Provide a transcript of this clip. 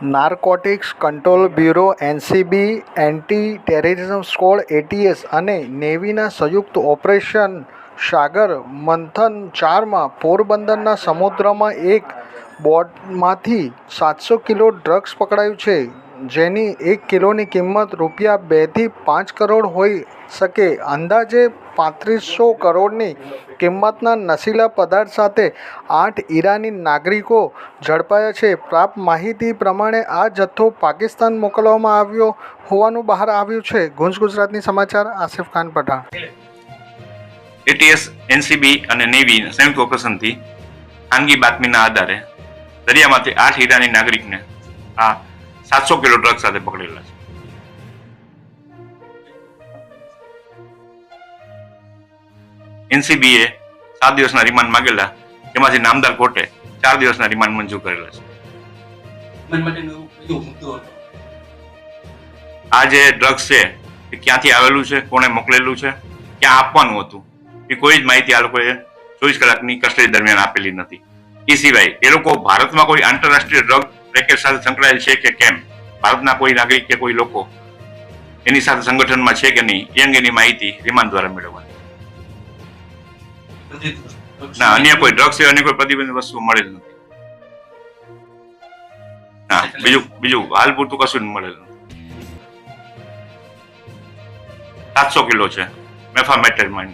Narcotics control bureau, NCB anti terrorism squad, ATS અને નેવીના સંયુક્ત ઓપરેશન સાગર મંથન ચારમાં પોરબંદરના સમુદ્રમાં એક બોટમાંથી સાતસો કિલો ડ્રગ્સ પકડાયું છે. જેની એક કિલોની કિંમત રૂપિયા બેથી પાંચ કરોડ હોઈ શકે. અંદાજે પાંત્રીસો કરોડની કિંમતના નશીલા પદાર્થ સાથે આઠ ઈરાની નાગરિકો ઝડપાયા છે. પ્રાપ્ત માહિતી પ્રમાણે આ જથ્થો પાકિસ્તાન મોકલવામાં આવ્યો હોવાનું બહાર આવ્યું છે. ગુંજ ગુજરાતની સમાચાર, આસિફ ખાન પઠાણ. એટીએસ, એનસીબી અને નેવી સંયુક્ત ઓપરેશનથી ખાનગી બાતમીના આધારે દરિયામાંથી આઠ ઈરાની નાગરિકને આ સાતસો કિલો ડ્રગ સાથે પકડેલા છે. એનસીબીએ સાત દિવસના રિમાન્ડ માંગેલા જેમાંથી નામદાર કોર્ટે ચાર દિવસના રિમાન્ડ મંજૂર કરેલા છે. આ જે ડ્રગ્સ છે એ ક્યાંથી આવેલું છે, કોણે મોકલેલું છે, ક્યાં આપવાનું હતું, એ કોઈ જ માહિતી આ લોકોએ ચોવીસ કલાકની કસ્ટડી દરમિયાન આપેલી નથી. એ સિવાય એ લોકો ભારતમાં કોઈ આંતરરાષ્ટ્રીય ડ્રગ રેકેટ સાથે સંકળાયેલ છે કે કેમ? ભારતના કોઈ નાગરિક કે કોઈ લોકો એની સાથે સંગઠનમાં છે કે નહીં, એ અંગેની માહિતી રિમાન્ડ દ્વારા મેળવવાની. ના, અન્ય કોઈ ડ્રગ્સ અન્ય કોઈ પ્રતિબંધિત વસ્તુ મળેલ નથી. ના, બીજું બીજું હાલ પૂરતું કશું મળેલ નથી. સાતસો કિલો છે મેફામેટેરમાઇન